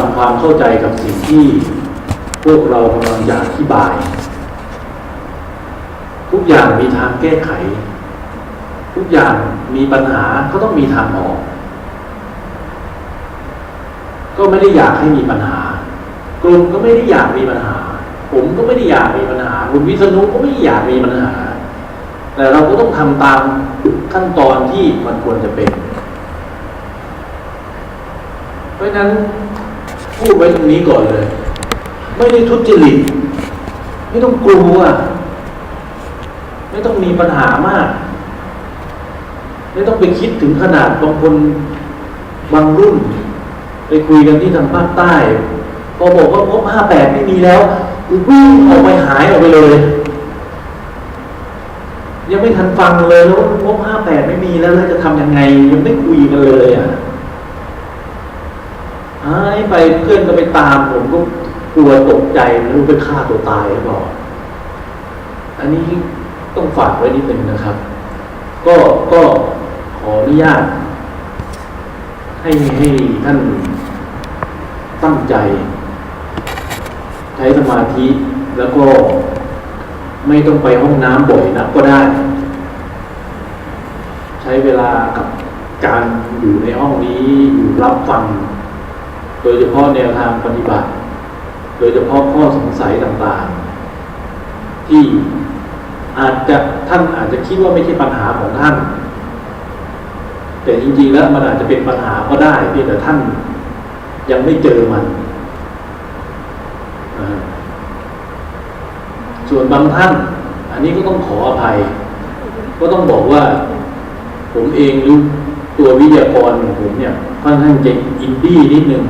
ทำความเข้าใจกับสิ่งที่พวกเรากำลังจะอธิบาย ทุกอย่างมีทางแก้ไข ทุกอย่างมีปัญหาก็ต้องมีทางออก ก็ไม่ได้อยากให้มีปัญหากลุ่มก็ไม่ได้อยากมีปัญหา ผมก็ไม่ได้อยากมีปัญหาคุณวิษณุก็ไม่ได้อยากมีปัญหา แต่เราก็ต้องทำตามขั้นตอนที่มันควรจะเป็น เพราะฉะนั้น พูดไว้ตรงนี้ก่อนเลย ไม่ได้ทุจริตไม่ต้องกลัวไม่ต้องมีปัญหามาก ไม่ต้องไปคิดถึงขนาดบางคนบางรุ่น ไปคุยกันที่ทางภาคใต้พอบอกว่างบห้าแปดไม่มีแล้ววิ่งออกไปหายออกไปเลย ยังไม่ทันฟังเลยแล้วงบห้าแปดไม่มีแล้วแล้วจะทำยังไง ยังไม่คุยกันเลยอะ หายไปเพื่อนก็ไปตามผมก็กลัวตกใจไม่รู้ไปฆ่าตัวตายหรือเปล่าอันนี้ต้องฝากไว้นิดหนึ่งนะครับ ก็ก็ขออนุญาต ให้ให้ท่านตั้งใจ ใช้สมาธิแล้วก็ไม่ต้องไปห้องน้ำบ่อยนักก็ได้ ใช้เวลากับการอยู่ในห้องนี้อยู่รับฟัง ดยเฉพาะแนวทางปฏิบัติ โดยเฉพาะข้อสงสัยต่างๆ ที่อาจจะท่านอาจจะคิดว่าไม่ใช่ปัญหาของท่าน แต่จริงๆแล้วมันอาจจะเป็นปัญหาก็ได้เพียงแต่ท่านยังไม่เจอมัน ส่วนบางท่าน อันนี้ก็ต้องขออภัย ก็ต้องบอกว่าผมเองหรือตัววิทยากรของผมเนี่ยค่อนข้างจะอินดี้นิดนึง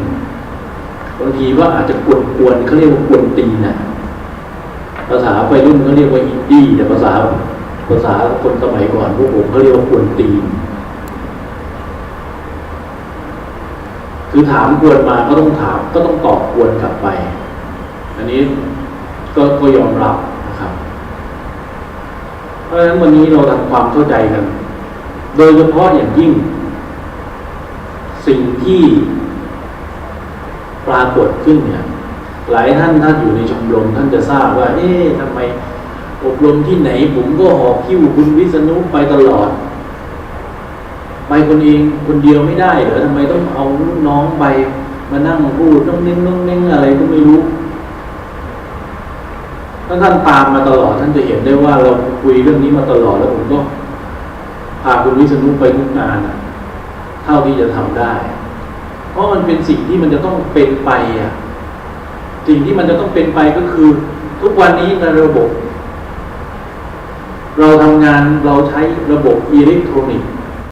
บางทีว่าอาจจะกวนกวนๆเขาเรียกว่ากวนตีนนะภาษาไปรุ่นเขาเรียกว่าอินดี้แต่ภาษาภาษาคนสมัยก่อนพวกผมเขาเรียกว่ากวนตีนคือถามกวนมาก็ต้องถามก็ต้องตอบกวนกลับไป อันนี้ก็ก็ยอมรับนะครับ เพราะฉะนั้นวันนี้เราทำความเข้าใจกัน โดยเฉพาะอย่างยิ่ง สิ่งที่ ปรากฏขึ้นเนี่ย หลายท่านท่านอยู่ในชมรมท่านจะทราบว่า เอ๊ะทำไมอบรมที่ไหนผมก็หอบคิ้วคุณวิษณุไปตลอด ไปคนเองคนเดียวไม่ได้เหรอทำไมต้องเอาลูกน้องไป มานั่งพูดน้องนิ่งน้องนิ่งอะไรก็ไม่รู้ถ้าท่านตามมาตลอดท่านจะเห็นได้ว่าเราคุยเรื่องนี้มาตลอดแล้วผมก็พาคุณวิษณุไปทุกงานเท่าที่จะทำได้ ราะมันเป็นสิ่งที่มันจะต้องเป็นไปอะสิ่งที่มันจะต้องเป็นไปก็คือ ทุกวันนี้ในระบบ เราทำงานเราใช้ระบบอิเล็กทรอนิกส์